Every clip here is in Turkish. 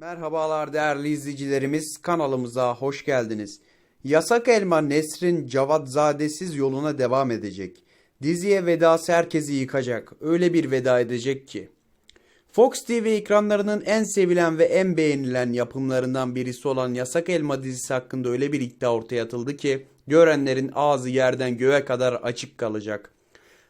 Merhabalar değerli izleyicilerimiz kanalımıza hoş geldiniz. Yasak Elma Nesrin Cavatzadesiz yoluna devam edecek. Diziye vedası herkesi yıkacak. Öyle bir veda edecek ki. Fox TV ekranlarının en sevilen ve en beğenilen yapımlarından birisi olan Yasak Elma dizisi hakkında öyle bir iddia ortaya atıldı ki görenlerin ağzı yerden göğe kadar açık kalacak.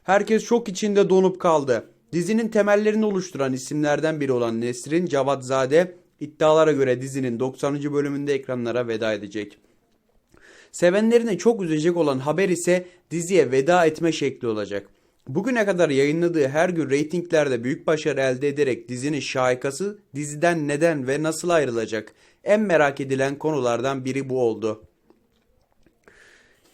Herkes şok içinde donup kaldı. Dizinin temellerini oluşturan isimlerden biri olan Nesrin Cavatzade iddialara göre dizinin 90. bölümünde ekranlara veda edecek. Sevenlerini çok üzecek olan haber ise diziye veda etme şekli olacak. Bugüne kadar yayınladığı her gün reytinglerde büyük başarı elde ederek dizinin şahikası diziden neden ve nasıl ayrılacak? En merak edilen konulardan biri bu oldu.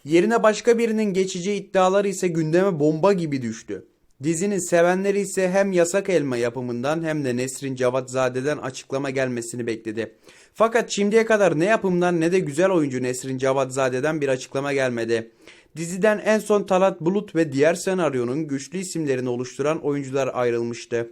Yerine başka birinin geçeceği iddiaları ise gündeme bomba gibi düştü. Dizinin sevenleri ise hem Yasak Elma yapımından hem de Nesrin Cavatzade'den açıklama gelmesini bekledi. Fakat şimdiye kadar ne yapımdan ne de güzel oyuncu Nesrin Cavatzade'den bir açıklama gelmedi. Diziden en son Talat Bulut ve diğer senaryonun güçlü isimlerini oluşturan oyuncular ayrılmıştı.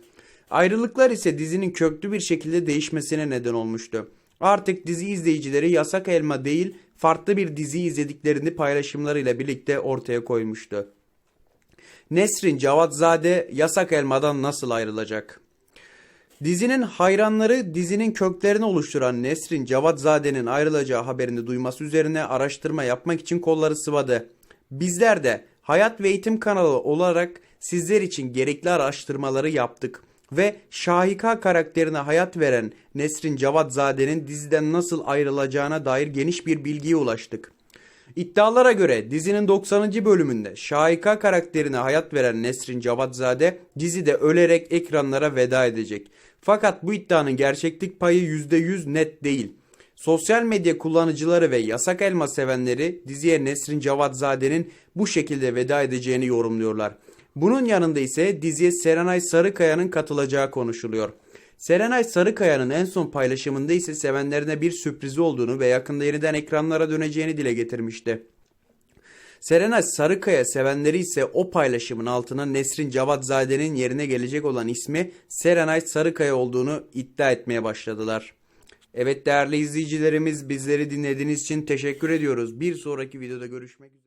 Ayrılıklar ise dizinin köklü bir şekilde değişmesine neden olmuştu. Artık dizi izleyicileri Yasak Elma değil farklı bir dizi izlediklerini paylaşımlarıyla birlikte ortaya koymuştu. Nesrin Cavatzade Yasak Elma'dan nasıl ayrılacak? Dizinin hayranları dizinin köklerini oluşturan Nesrin Cavatzade'nin ayrılacağı haberini duyması üzerine araştırma yapmak için kolları sıvadı. Bizler de Hayat ve Eğitim kanalı olarak sizler için gerekli araştırmaları yaptık ve Şahika karakterine hayat veren Nesrin Cavatzade'nin diziden nasıl ayrılacağına dair geniş bir bilgiye ulaştık. İddialara göre dizinin 90. bölümünde Şahika karakterine hayat veren Nesrin Cavatzade dizide ölerek ekranlara veda edecek. Fakat bu iddianın gerçeklik payı %100 net değil. Sosyal medya kullanıcıları ve yasak elma sevenleri diziye Nesrin Cavatzade'nin bu şekilde veda edeceğini yorumluyorlar. Bunun yanında ise diziye Serenay Sarıkaya'nın katılacağı konuşuluyor. Serenay Sarıkaya'nın en son paylaşımında ise sevenlerine bir sürprizi olduğunu ve yakında yeniden ekranlara döneceğini dile getirmişti. Serenay Sarıkaya sevenleri ise o paylaşımın altına Nesrin Cavatzade'nin yerine gelecek olan ismi Serenay Sarıkaya olduğunu iddia etmeye başladılar. Evet değerli izleyicilerimiz bizleri dinlediğiniz için teşekkür ediyoruz. Bir sonraki videoda görüşmek üzere.